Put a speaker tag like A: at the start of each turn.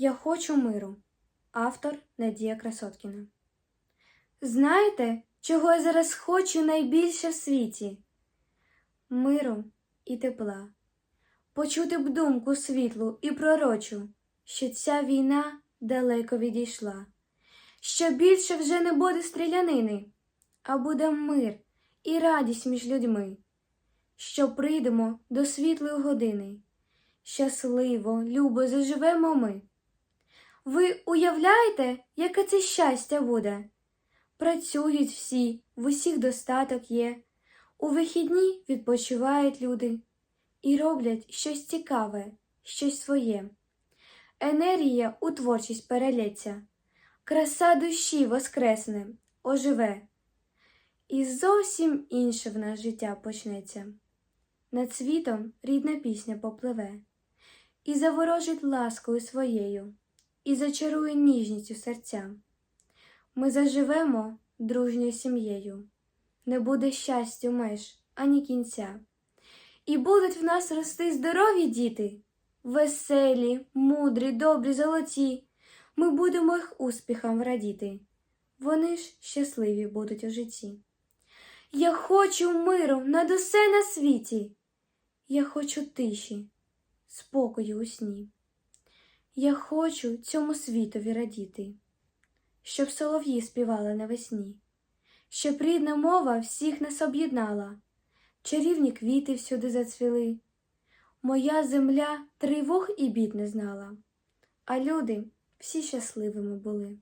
A: Я хочу миру. Автор Надія Красоткіна. Знаєте, чого я зараз хочу найбільше в світі? Миру і тепла. Почути б думку світлу і пророчу, що ця війна далеко відійшла, що більше вже не буде стрілянини, а буде мир і радість між людьми, що прийдемо до світлої години, щасливо, любо заживемо ми. Ви уявляєте, яке це щастя буде? Працюють всі, в усіх достаток є, у вихідні відпочивають люди і роблять щось цікаве, щось своє. Енергія у творчість перелється, краса душі воскресне, оживе. І зовсім інше в нас життя почнеться. Над світом рідна пісня попливе, і заворожить ласкою своєю, і зачарує ніжністю серця. Ми заживемо дружньою сім'єю, не буде щастю меж ані кінця. І будуть в нас рости здорові діти, веселі, мудрі, добрі, золоті. Ми будемо їх успіхам радіти. Вони ж щасливі будуть у житті. Я хочу миру над усе на світі. Я хочу тиші, спокою у сні. Я хочу цьому світові радіти, щоб солов'ї співали навесні, щоб рідна мова всіх нас об'єднала, чарівні квіти всюди зацвіли. Моя земля тривог і бід не знала, а люди всі щасливими були.